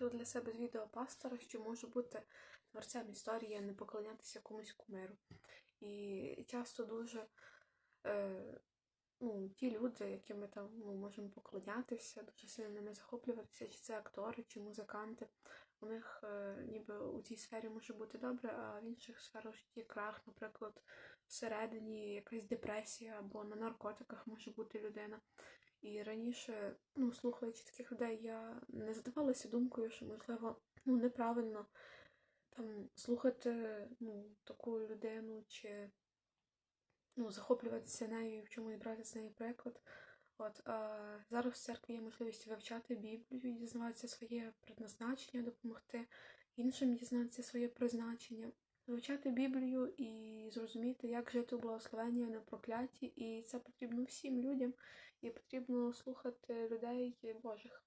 вивчила для себе з відео пастора, що може бути творцем історії, не поклонятися комусь кумиру. І часто дуже е, ну, ті люди, яким ми там ну, можемо поклонятися, дуже сильно ними захоплюватися, чи це актори, чи музиканти. У них е, ніби у цій сфері може бути добре, а в інших сферах житті крах, наприклад, всередині якась депресія або на наркотиках може бути людина. І раніше, ну, слухаючи таких людей, я не задавалася думкою, що можливо ну, неправильно там слухати ну, таку людину чи ну, захоплюватися нею в чомусь брати з неї приклад. От, а зараз в церкві є можливість вивчати Біблію, дізнаватися своє предназначення, допомогти іншим дізнатися своє призначення, вивчати Біблію і зрозуміти, як жити у благословенні, а не прокляті. І це потрібно всім людям, і потрібно слухати людей Божих.